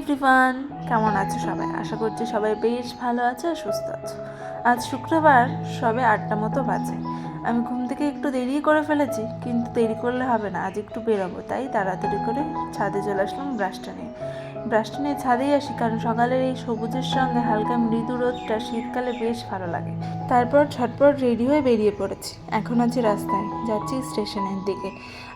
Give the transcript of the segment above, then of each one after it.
Everyone কেমন আছো সবাই? আশা করছি সবাই বেশ ভালো আছে আর সুস্থ আছো। আজ শুক্রবার, সবে আটটা মতো বাজে। আমি ঘুম থেকে একটু দেরি করে ফেলেছি, কিন্তু দেরি করলে হবে না, আজ একটু বেরোবো। তাই তাড়াতাড়ি করে ছাদে চলে আসলাম ব্রাশটা নিয়ে। ব্রাশটা নিয়ে ছাদেই আসি কারণ সকালের এই সবুজের সঙ্গে হালকা মৃদু রোদটা শীতকালে বেশ ভালো লাগে। তারপর ঝটপট রেডি হয়ে বেরিয়ে পড়েছি। এখন আছি রাস্তায়। যাচ্ছি স্টেশনের দিকে।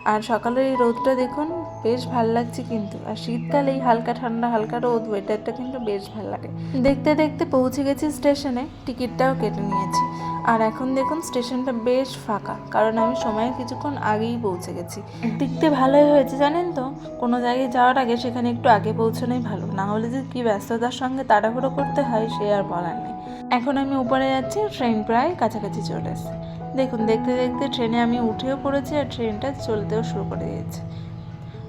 আর সকালের এই রোদটা দেখুন বেশ ভালো লাগছে কিন্তু। আর শীতকালে এই হালকা ঠান্ডা হালকা রোদ ওয়েদারটা কিন্তু বেশ ভালো লাগে। দেখতে দেখতে পৌঁছে গেছি স্টেশনে। টিকিটটাও কেটে নিয়েছি। আর এখন দেখুন স্টেশনটা বেশ ফাঁকা। কারণ আমি সময়ের কিছুক্ষণ আগেই পৌঁছে গেছি। দেখতে ভালোই হয়েছে জানেন তো? কোনো জায়গায় যাওয়ার আগে সেখানে একটু আগে পৌঁছানোই ভালো। না হলে যে কী ব্যস্ততার সঙ্গে তাড়াহুড়ো করতে হয়, সে আর বলার নেই। এখন আমি উপরে যাচ্ছি, ট্রেন প্রায় কাছাকাছি চলে এসেছে। দেখুন, দেখতে দেখতে ট্রেনে আমি উঠেও পড়েছি আর ট্রেনটা চলতেও শুরু করে দিয়েছে।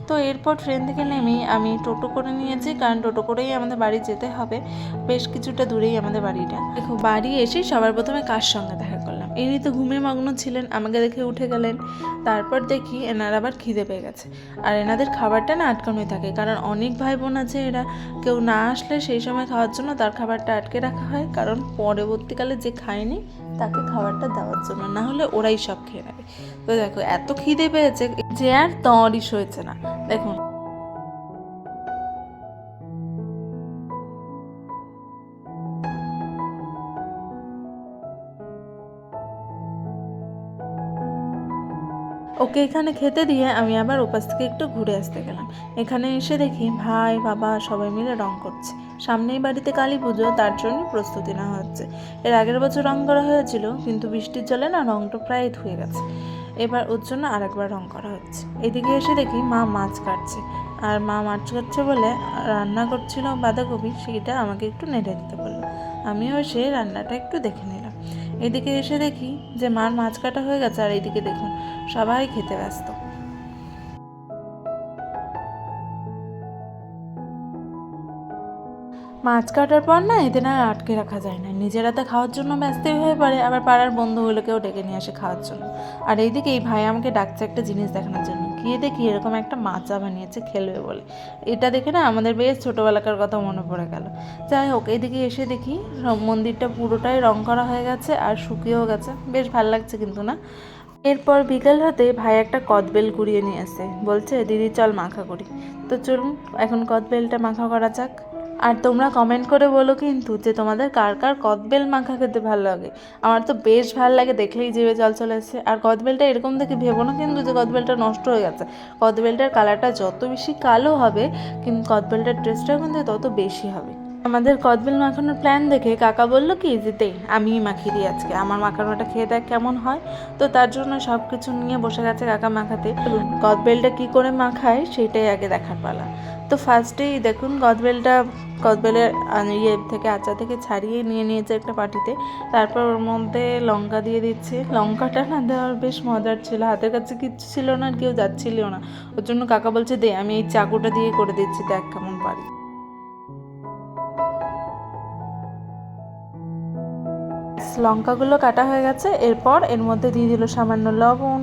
তো এরপর ট্রেন থেকে নেমেই আমি টোটো করে নিয়েছি, কারণ টোটো করেই আমাদের বাড়ি যেতে হবে। বেশ কিছুটা দূরেই আমাদের বাড়িটা। দেখো, বাড়ি এসেই সবার প্রথমে কার সঙ্গে দেখা করলাম? ইনি তো ঘুমে মগ্ন ছিলেন, আমাকে দেখে উঠে গেলেন। তারপর দেখি এনার আবার খিদে পেয়ে গেছে। আর এনাদের খাবারটা না আটকানোই থাকে, কারণ অনেক ভাই বোন আছে এরা। কেউ না আসলে সেই সময় খাওয়ার জন্য তার খাবারটা আটকে রাখা হয়, কারণ পরবর্তীকালে যে খায়নি, তাকে খাবারটা দেওয়ার জন্য। না হলে ওরাই সব খেয়ে নেবে। তো দেখো, এত খিদে পেয়েছে যে আর তরই সইছে না। দেখুন। ওকে এখানে খেতে দিয়ে আমি আবার ওপাশ থেকে একটু ঘুরে আসতে গেলাম। এখানে এসে দেখি ভাই, বাবা সবাই মিলে রং করছে। সামনেই বাড়িতে কালী পুজো, তার জন্য প্রস্তুতি নেওয়া হচ্ছে। এর আগের বছর রং করা হয়েছিল, কিন্তু বৃষ্টির জলে না রংটা প্রায় ধুয়ে গেছে। এবার ওর জন্য আর একবার রং করা হচ্ছে। এদিকে এসে দেখি মা মাছ কাটছে। আর মা মাছ কাটছে বলে রান্না করছিল বাঁধাকপি, সেটা আমাকে একটু নেড়ে দিতে বলল। আমিও এসে রান্নাটা একটু দেখে নিলাম। এদিকে এসে দেখি যে মার মাছ কাটা হয়ে গেছে, আর এদিকে দেখুন সবাই খেতে ব্যস্ত। মাছ কাটার পর না এদের আর আটকে রাখা যায় না। নিজেরা তো খাওয়ার জন্য ব্যস্তই হয়ে পড়ে, আবার পাড়ার বন্ধুগুলোকেও ডেকে নিয়ে আসে খাওয়ার জন্য। আর এইদিকে এই ভাই আমাকে ডাকছে একটা জিনিস দেখানোর জন্য। গিয়ে দেখি এরকম একটা মাচা বানিয়েছে খেলবে বলে। এটা দেখে না আমাদের বেশ ছোটোবেলাকার কথা মনে পড়ে গেল। যাই হোক, এইদিকে এসে দেখি মন্দিরটা পুরোটাই রং করা হয়ে গেছে আর শুকিয়েও গেছে। বেশ ভালো লাগছে কিন্তু না। এরপর বিকেল হতে ভাই একটা কদবেল কুড়িয়ে নিয়ে আসে। বলছে, দিদি, চল মাখা করি। তো চলুন, এখন কদবেলটা মাখা করা যাক। আর তোমরা কমেন্ট করে বলো কিন্তু যে তোমাদের কার কার কদবেল মাখা খেতে ভালো লাগে। আমার তো বেশ ভালো লাগে, দেখলেই জিভে জল চলে আসে। আর কদবেলটা এরকম দেখে ভেবো না কিন্তু যে কদবেলটা নষ্ট হয়ে গেছে। কদবেলটার কালারটা যত বেশি কালো হবে, কিন্তু কদবেলটার টেস্টটা কিন্তু তত বেশি হবে। আমাদের কদবেল মাখানোর প্ল্যান দেখে কাকা বলল কি যে দে আমিই মাখিয়ে দিই আজকে। আমার মাখানোটা খেয়ে দেখ কেমন হয়। তো তার জন্য সব কিছু নিয়ে বসে গেছে কাকা মাখাতে। কদবেলটা কি করে মাখায় সেটাই আগে দেখার পালা। তো ফার্স্টেই দেখুন কদবেলটা কদবেলের ইয়ে থেকে আচা থেকে ছাড়িয়ে নিয়ে নিয়েছে একটা পাটিতে তারপর ওর মধ্যে লঙ্কা দিয়ে দিচ্ছে। লঙ্কাটা না দেওয়ার বেশ মজার ছিল। হাতের কাছে কিচ্ছু ছিল না, আর কেউ যাচ্ছিলও না। ওর জন্য কাকা বলছে, দে, আমি এই চাকুটা দিয়ে করে দিচ্ছি, দেখ কেমন পারি। লঙ্কাগুলো কাটা হয়ে গেছে। এরপর এর মধ্যে দিয়ে দিল সামান্য লবণ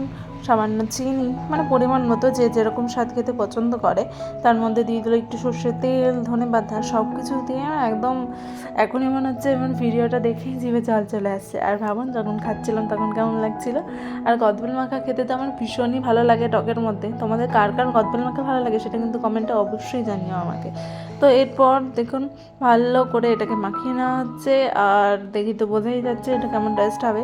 সামান্য চিনি মানে পরিমাণ মতো যে যেরকম স্বাদ খেতে পছন্দ করে, তার মধ্যে দিয়ে দিল একটু সর্ষের তেল, ধনে পাতা সব কিছু দিয়ে একদম এখনই মনে হচ্ছে এমন ভিডিওটা দেখেই জিভে জল চলে আসছে। আর ভাবুন, যখন খাচ্ছিলাম তখন কেমন লাগছিল? আর কদবেল মাখা খেতে তো আমার ভীষণই ভালো লাগে টকের মধ্যে। তোমাদের কার কার কদবেল মাখা ভালো লাগে সেটা কিন্তু কমেন্টে অবশ্যই জানিও আমাকে। তো এরপর দেখুন, ভালো করে এটাকে মাখিয়ে নেওয়া হচ্ছে, আর দেখি তো বোঝাই যাচ্ছে এটা কেমন টেস্ট হবে।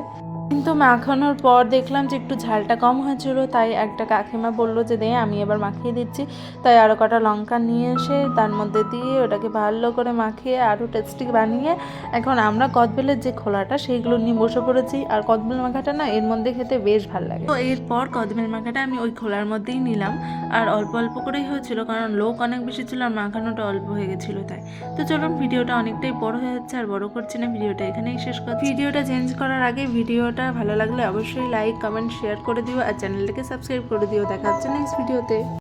কিন্তু মাখানোর পর দেখলাম যে একটু ঝালটা কম হয়েছিল, তাই একটা কাকিমা বলল যে, দে, আমি এবার মাখিয়ে দিচ্ছি। তাই আরও কটা লঙ্কা নিয়ে এসে তার মধ্যে দিয়ে ওটাকে ভালো করে মাখিয়ে আরও টেস্টি বানিয়ে এখন আমরা কদবেলের যে খোলাটা সেইগুলো নিয়ে বসে পড়েছি। আর কদবেল মাখাটা না এর মধ্যে খেতে বেশ ভালো লাগে। তো এরপর কদবেল মাখাটা আমি ওই খোলার মধ্যেই নিলাম। আর অল্প অল্প করেই হয়েছিল, কারণ লোক অনেক বেশি ছিল, আর মাখানোটা অল্প হয়ে গেছিল তাই। তো চলুন, ভিডিওটা অনেকটাই বড় হয়ে যাচ্ছে, আর বড় করছি না, ভিডিওটা এখানেই শেষ করছি। ভিডিওটা চেঞ্জ করার আগে ভিডিওটা ভালো লাগলে অবশ্যই লাইক কমেন্ট শেয়ার করে দিও আর চ্যানেলটাকে সাবস্ক্রাইব করে দিও। দেখা হচ্ছে নেক্সট ভিডিওতে